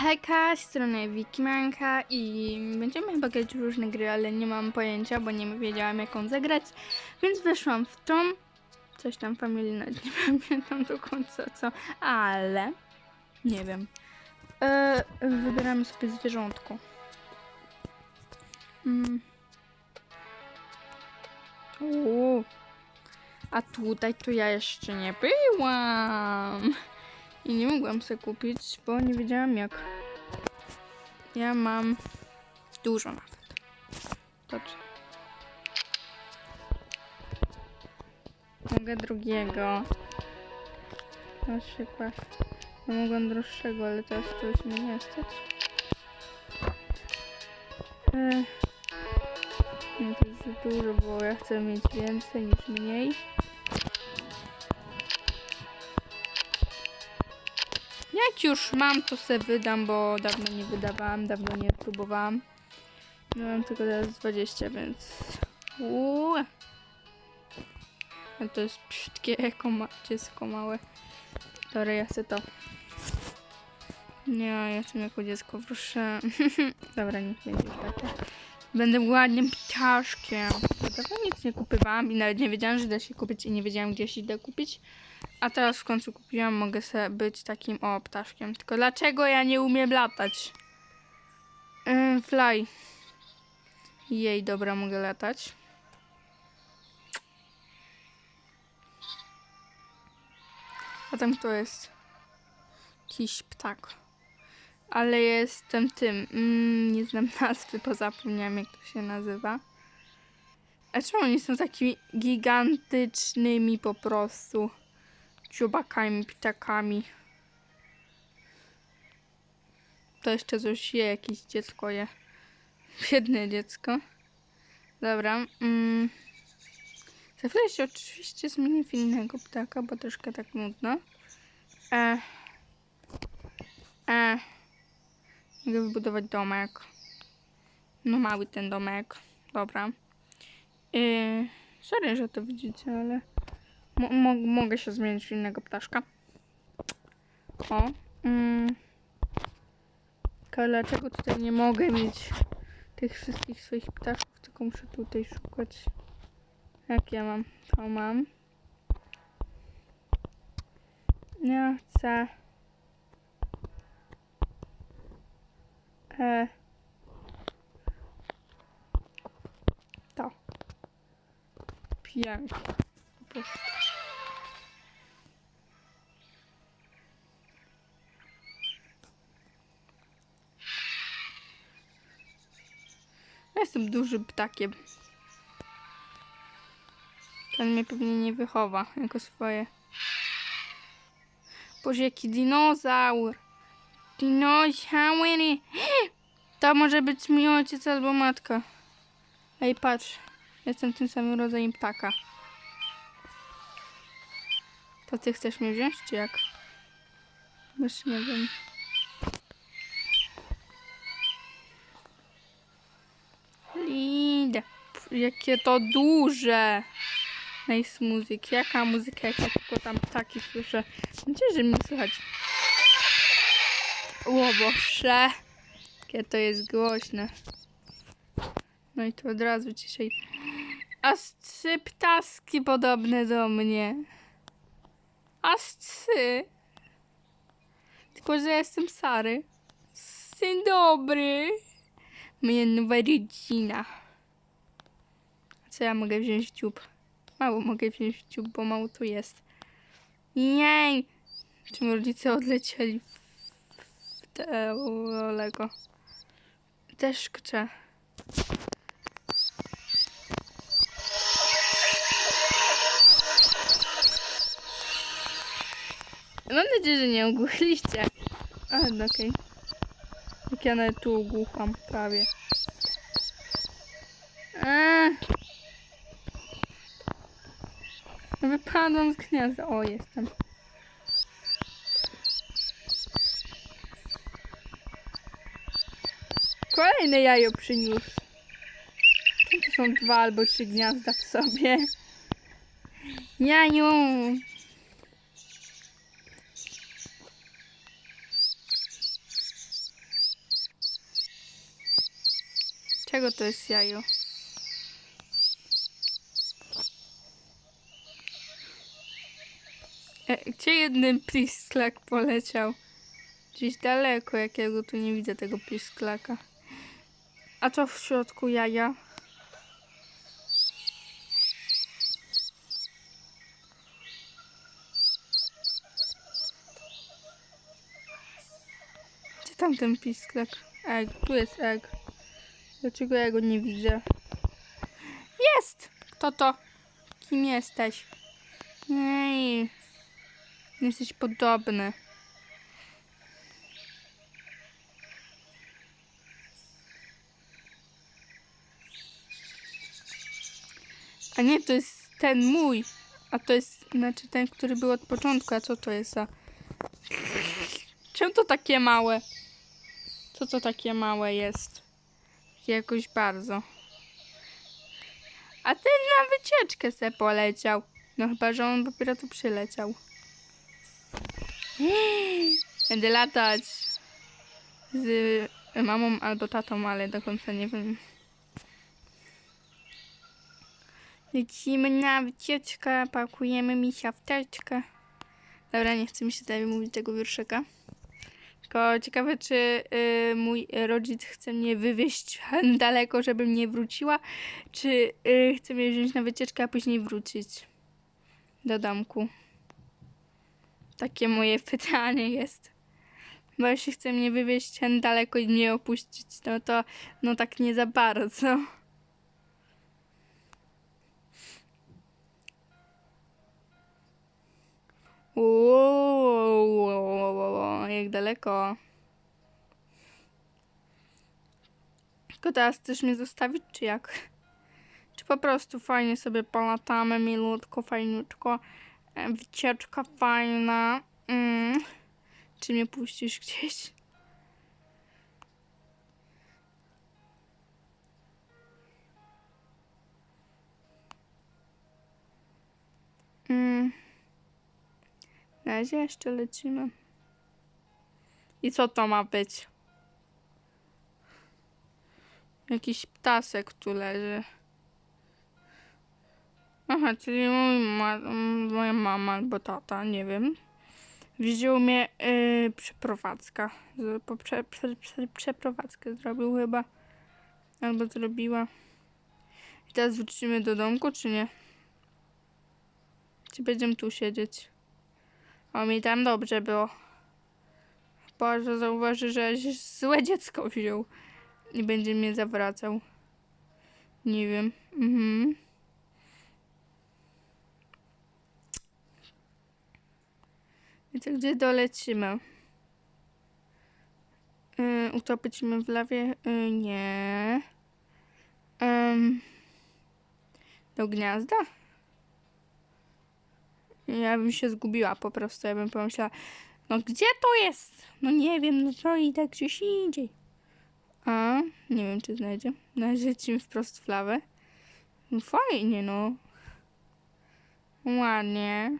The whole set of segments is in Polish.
Hejka, z strony Wikimanka i będziemy chyba grać w różne gry, ale nie mam pojęcia, bo nie wiedziałam jaką zagrać, więc weszłam w tą, coś tam Family nie pamiętam do końca co, ale nie wiem. E, wybieramy sobie zwierzątko. Mm. Uuu. A tutaj to ja jeszcze nie byłam. I nie mogłam sobie kupić, bo nie wiedziałam jak. Ja mam dużo nawet. Dobrze. Mogę drugiego. Na przykład. No mogłam droższego, ale teraz to już mnie nie stać. Nie, to jest dużo, bo ja chcę mieć więcej niż mniej. Jak już mam, to se wydam, bo dawno nie wydawałam, dawno nie próbowałam. No mam tylko teraz 20, więc... Uuu. A to jest brzydkie jako ma dziecko małe. Dobra, ja chcę to. Nie, ja chcę jako dziecko, proszę. Dobra, niech będzie takie. Będę ładnym ptaszkiem. Dawno nic nie kupywałam i nawet nie wiedziałam, że da się kupić i nie wiedziałam, gdzie się da kupić. A teraz w końcu kupiłam, mogę sobie być takim o ptaszkiem. Tylko dlaczego ja nie umiem latać? Fly. Jej, dobra, mogę latać. A tam kto jest? Jakiś ptak. Ale jestem tym. Mm, nie znam nazwy, bo zapomniałam jak to się nazywa. A czemu oni są takimi gigantycznymi po prostu? Dziubakami, ptakami. To jeszcze coś je, jakieś dziecko je. Biedne dziecko. Dobra. Mm. Za się oczywiście zmieni innego ptaka, bo troszkę tak nudno. E. E. Mogę wybudować domek. No mały ten domek. Dobra. Yy, sorry, że to widzicie, ale... Mo mo mogę się zmienić w innego ptaszka. O. Mm. Dlaczego tutaj nie mogę mieć tych wszystkich swoich ptaszków, tylko muszę tutaj szukać. Jak ja mam? To mam. Ja chcę. E. To. Pięknie. Po prostu. Jestem dużym ptakiem. Ten mnie pewnie nie wychowa jako swoje. Boże, jaki dinozaur! Dinozaury! To może być mój ojciec albo matka. Ej, patrz. Jestem tym samym rodzajem ptaka. To ty chcesz mnie wziąć, czy jak? Już nie wiem. Jakie to duże. Nice muzyk. Jaka muzyka, jak ja tylko tam ptaki słyszę. Gdzie, że mnie słychać? O Boże. Jakie to jest głośne. No i tu od razu dzisiaj. Aż trzy ptaski podobne do mnie. Aż trzy. Tylko, że jestem Sary. Dzień dobry. Moja nowa rodzina. Co ja mogę wziąć dziób? Mało mogę wziąć dziób, bo mało tu jest. Jej! Czym rodzice odlecieli w, te Lego? Też chcę. Mam nadzieję, że nie ogłuchliście. A, no okej. Jak ja nawet tu ogłucham prawie. wypadłam z gniazda. O, jestem. Kolejne jajo przyniósł. Czemu są dwa albo trzy gniazda w sobie? Janiu! Czego to jest jajo? Gdzie jeden pisklak poleciał? Gdzieś daleko, jak ja go tu nie widzę, tego pisklaka. A co w środku jaja? Gdzie tam ten pisklak? Egg, tu jest egg. Dlaczego ja go nie widzę? Jest! Kto to? Kim jesteś? Ej, jesteś podobny. A nie, to jest ten mój. A to jest, znaczy ten, który był od początku. A co to jest za... Czemu to takie małe? Co to takie małe jest? Jakoś bardzo. A ten na wycieczkę se poleciał. No chyba, że on dopiero tu przyleciał. Będę latać z mamą albo tatą, ale do końca nie wiem. Lecimy na wycieczkę, pakujemy misia w teczkę. Dobra, nie chcę mi się tutaj mówić tego wierszyka. Tylko ciekawe, czy y, mój rodzic chce mnie wywieźć daleko, żebym nie wróciła, czy y, chce mnie wziąć na wycieczkę, a później wrócić do domku. Takie moje pytanie jest. Bo jeśli chce mnie wywieźć hen daleko i mnie opuścić, no to no tak nie za bardzo. Uuu, jak daleko. Tylko teraz chcesz mnie zostawić, czy jak? Czy po prostu fajnie sobie polatamy, milutko, fajniutko. E, Wycieczka fajna. Mm. Czy mnie puścisz gdzieś? Mm. Na razie jeszcze lecimy. I co to ma być? Jakiś ptasek tu leży. Aha, czyli ma moja mama albo tata, nie wiem. Wziął mnie yy, przeprowadzka. Po Prze prze prze przeprowadzkę zrobił chyba. Albo zrobiła. I teraz wrócimy do domku, czy nie? Czy będziemy tu siedzieć? O, mi tam dobrze było. Boże, zauważy, że złe dziecko wziął. I będzie mnie zawracał. Nie wiem. Mhm. I co, gdzie dolecimy? Yy, w lawie? Yy, nie. Ym, do gniazda? Ja bym się zgubiła po prostu. Ja bym pomyślała, no gdzie to jest? No nie wiem, no to idę gdzieś indziej. A, nie wiem, czy znajdzie. Na razie lecimy wprost w lawę. No fajnie, no. Ładnie.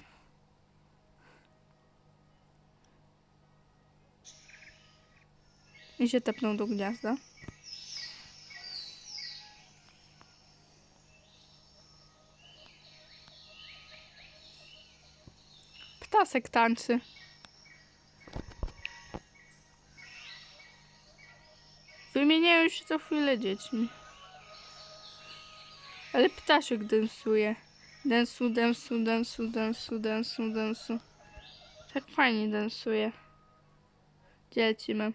I się tepnął do gniazda. Ptasek tańczy. Wymieniają się co chwilę dziećmi. Ale ptaszek densuje. Densu, densu, densu, densu, densu, densu. Tak fajnie densuje. Gdzie lecimy?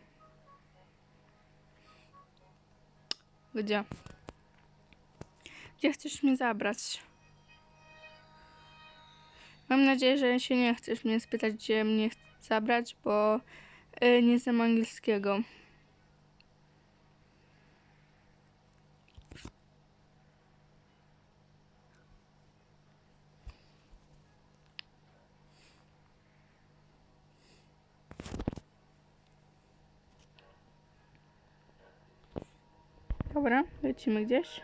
Gdzie? Gdzie chcesz mnie zabrać? Mam nadzieję, że się nie chcesz mnie spytać, gdzie mnie zabrać, bo y, nie znam angielskiego. Dobra, lecimy gdzieś.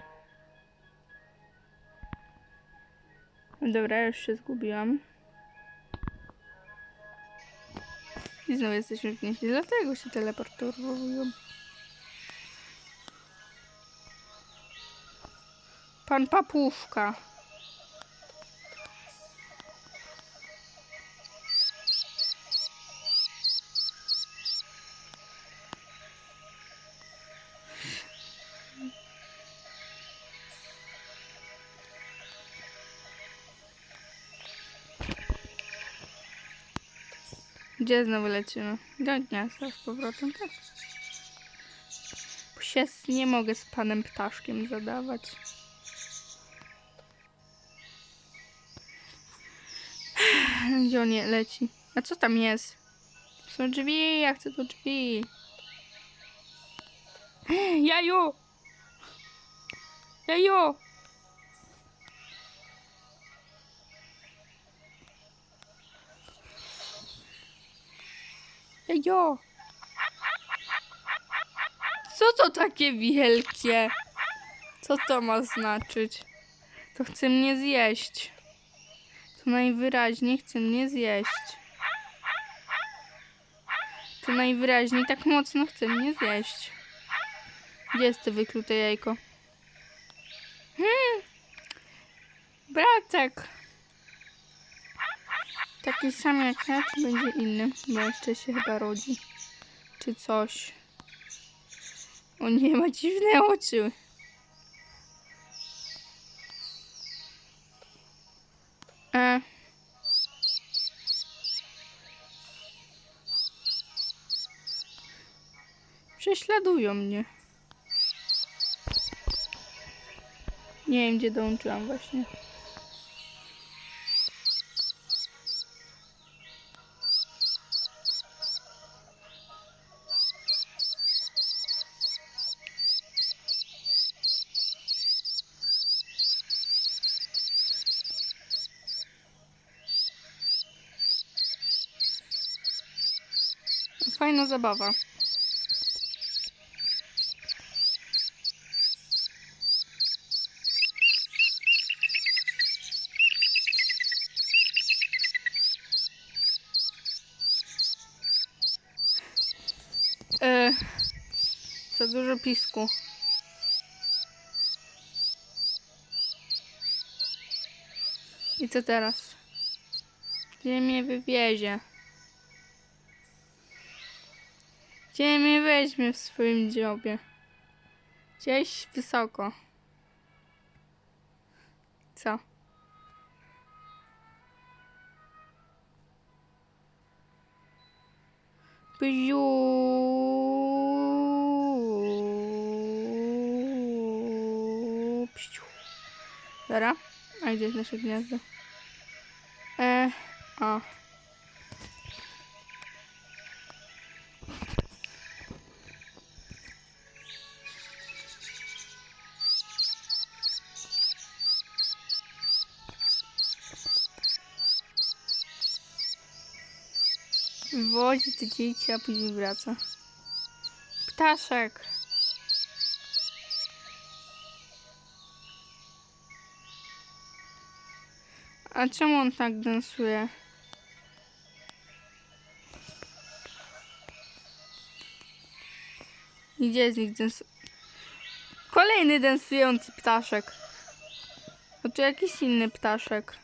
Dobra, już się zgubiłam. I znowu jesteśmy w gnieździe, dlatego się teleportują. Pan Papuszka. Gdzie znowu lecimy? Do gniazda z powrotem, tak? Bo nie mogę z panem ptaszkiem zadawać. Gdzie on je leci? A co tam jest? Są drzwi, ja chcę do drzwi. Jaju! Jaju! Jaju! Co to takie wielkie? Co to ma znaczyć? To chce mnie zjeść. To najwyraźniej chce mnie zjeść. To najwyraźniej tak mocno chce mnie zjeść. Gdzie jest to wyklute jajko? Hmm. Bratek. Taki sam jak ja, czy będzie inny? Bo jeszcze się chyba rodzi. Czy coś. O nie, ma dziwne oczy. E. Prześladują mnie. Nie wiem, gdzie dołączyłam właśnie. Fajna zabawa. E, za dużo pisku. I co teraz? Gdzie mnie wywiezie? Gdzie mnie weźmie w swoim dziobie? Gdzieś wysoko. Co? Bziu. Pściu. Dobra. A gdzie jest nasze gniazdo? E, o. Wozi te dzieci, a później wraca. Ptaszek. A czemu on tak dansuje? Gdzie z nich dans... Kolejny dansujący ptaszek. A tu jakiś inny ptaszek.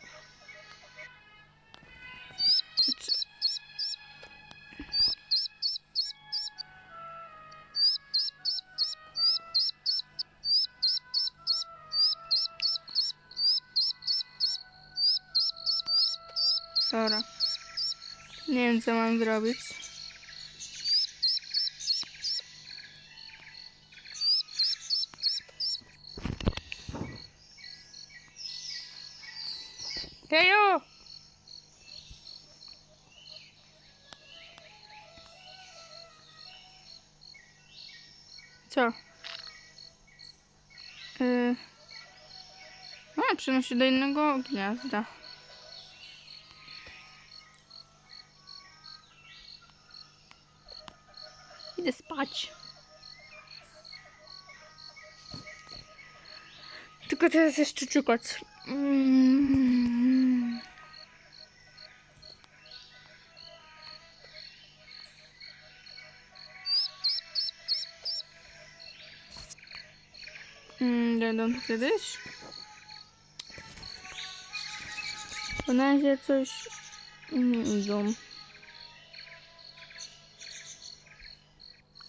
Mam zrobić. Hejo! Co? Yy... A, przenosi do innego gniazda. idę spać. Tylko teraz jeszcze czekać. Mm. mm kiedyś? Bo na coś nie idą.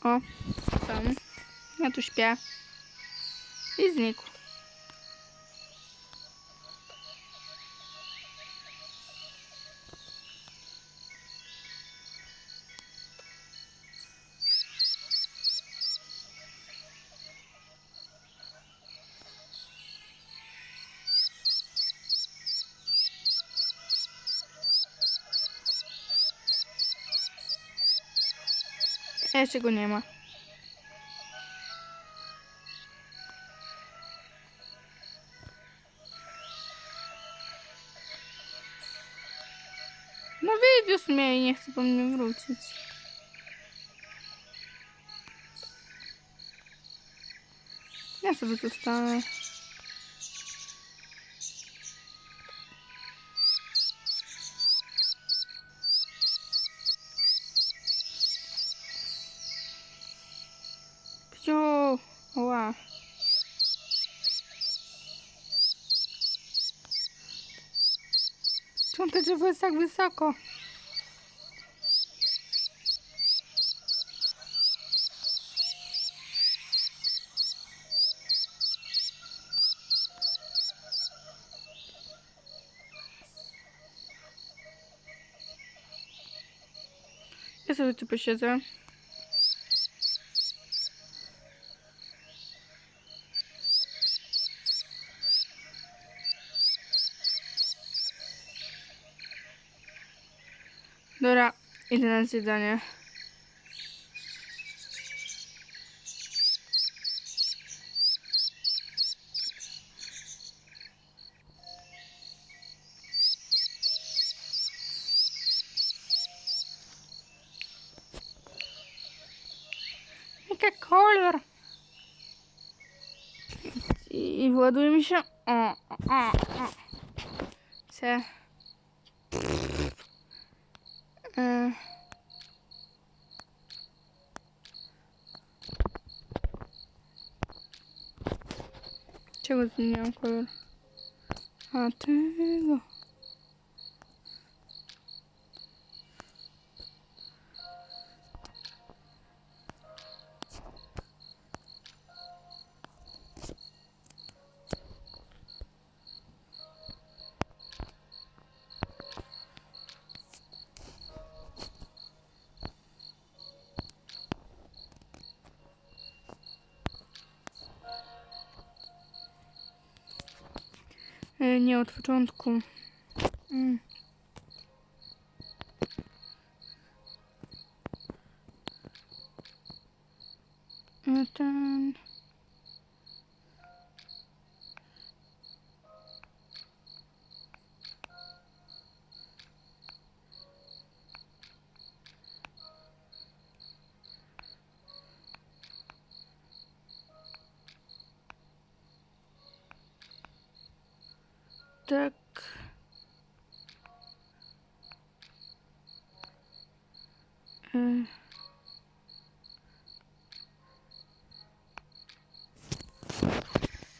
O, są. Ja tu śpię. I znikł. Jeszcze go nie ma. No wywiózł mnie i nie chce po mnie wrócić. Ja sobie tu Drzewo jest tak wysoko? Ja sobie tu posiedzę. Idę na zjedzenie. Jaki kolor? I, i właduje mi się. O, o, o. C. E. Czego zmieniłam kolor? A tego. E, Od początku. Mm. E, Ten. Tak. E.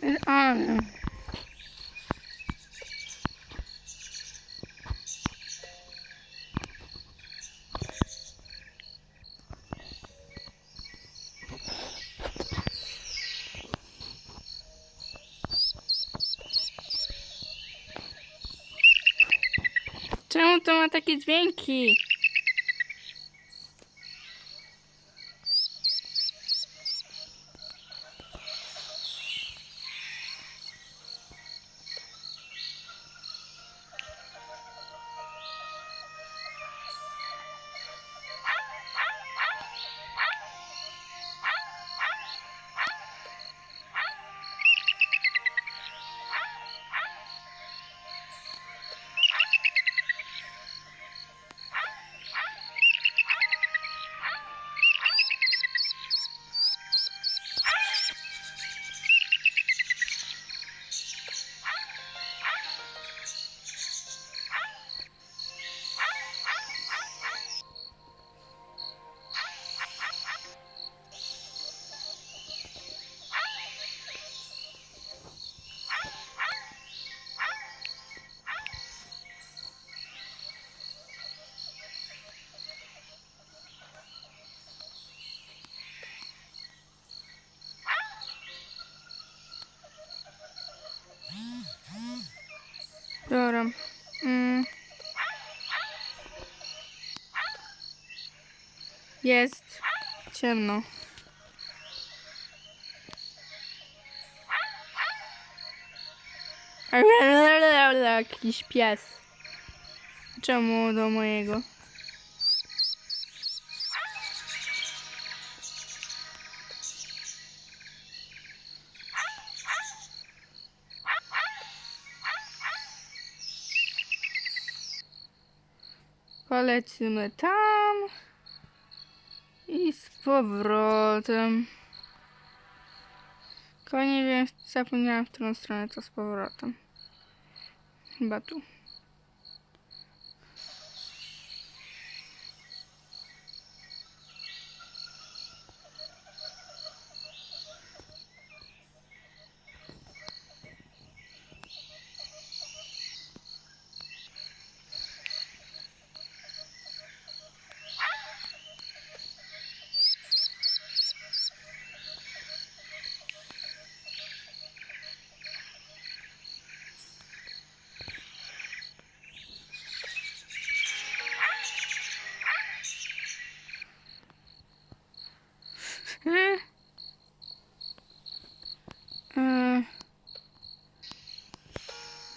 E, Ale. Czemu to ma takie Dobra. Mm. Jest ciemno. Jakiś pies. Czemu do mojego? Polecimy tam i z powrotem. Tylko nie wiem, zapomniałam w którą stronę to z powrotem. Chyba tu.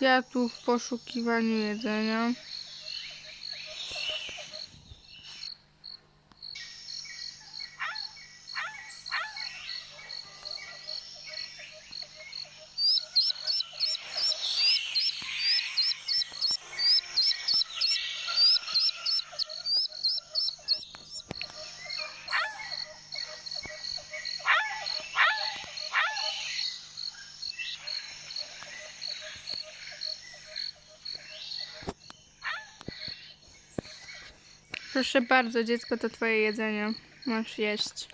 Ja tu w poszukiwaniu jedzenia. Proszę bardzo, dziecko, to twoje jedzenie. Masz jeść.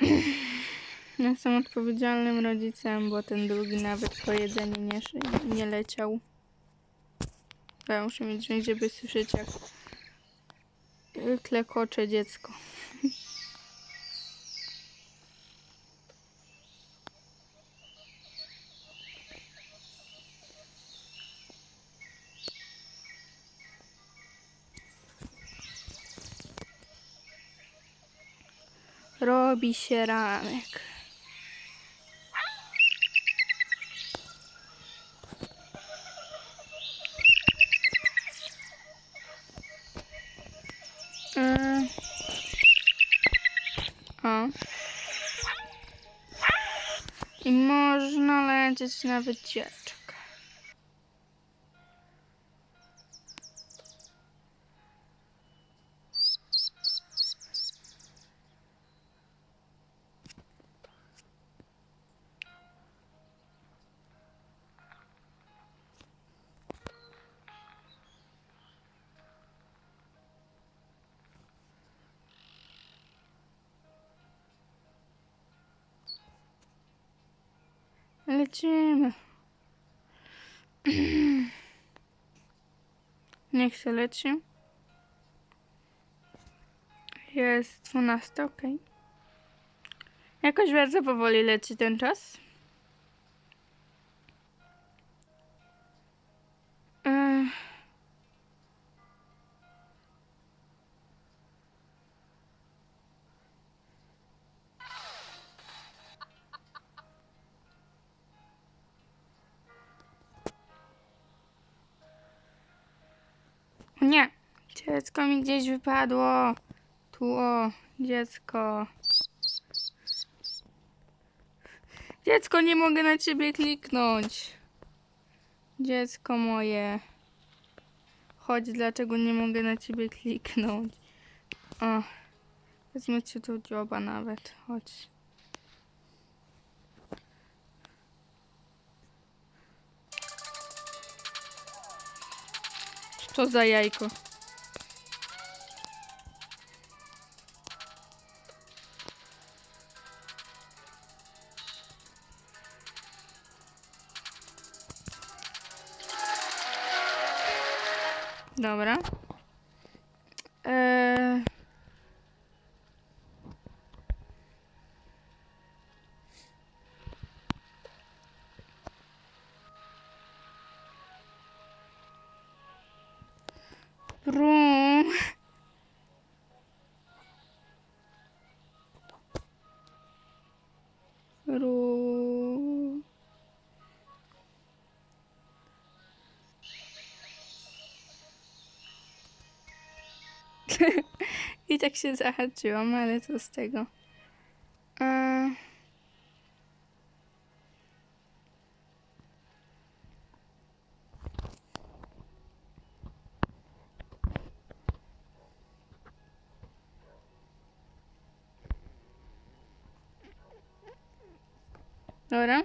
Jestem odpowiedzialnym rodzicem, bo ten drugi nawet po jedzeniu nie, nie leciał. Ja muszę mieć dźwięk, żeby słyszeć jak klekocze dziecko. Robi się ranek. Mm. I można lecieć na wycieczkę. Lecimy. Niech się leci. Jest 12, ok. Jakoś bardzo powoli leci ten czas. Dziecko mi gdzieś wypadło. Tu o, dziecko. Dziecko, nie mogę na ciebie kliknąć. Dziecko moje. Chodź, dlaczego nie mogę na ciebie kliknąć? O, wezmę cię tu dzioba nawet. Chodź. Co za jajko? Dobra. I tak się zahaczyłam, ale co z tego? E, Dobra.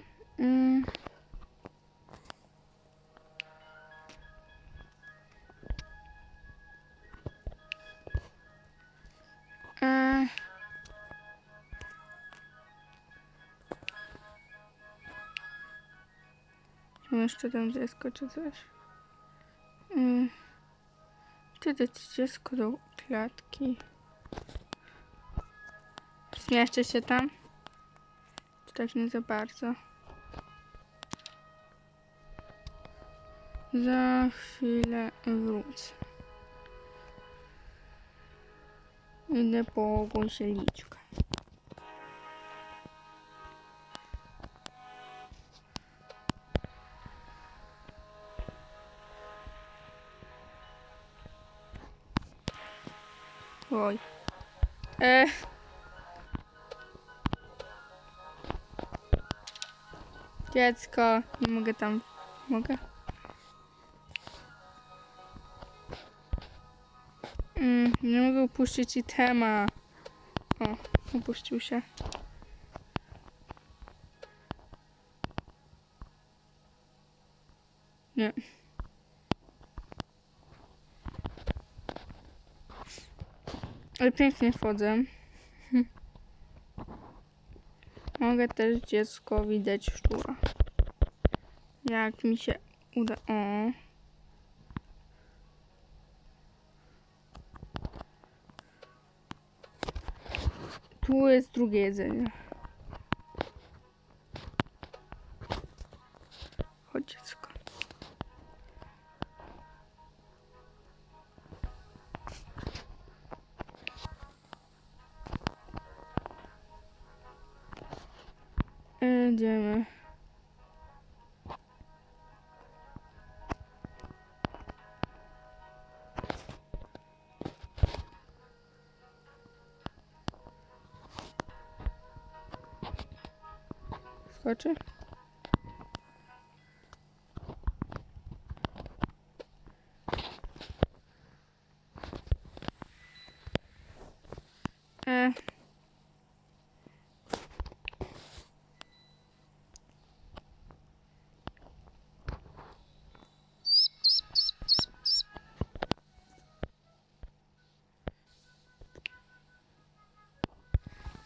Jeszcze tam dziecko czy coś? Mm. Wtedy dziecko do klatki. Zmieszczę się tam? Czy tak nie za bardzo? Za chwilę wrócę. Idę po. Oj. Dziecko, nie mogę tam. Mogę? Mm, nie mogę upuścić itema. O, upuścił się. Nie. Ale pięknie wchodzę. Mogę też dziecko widać szczura. Jak mi się uda. O. Tu jest drugie jedzenie. Skoczy? E.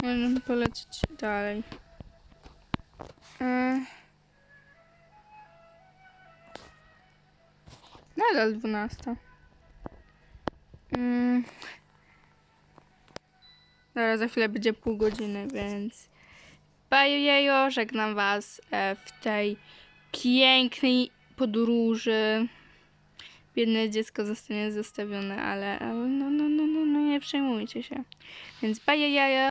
Możemy polecieć dalej. E... Nadal 12. Mm. Dobra, za chwilę będzie pół godziny, więc bajejo, żegnam was e, w tej pięknej podróży. Biedne dziecko zostanie zostawione, ale ale no, no, no, no, no nie przejmujcie się. Więc bajejo.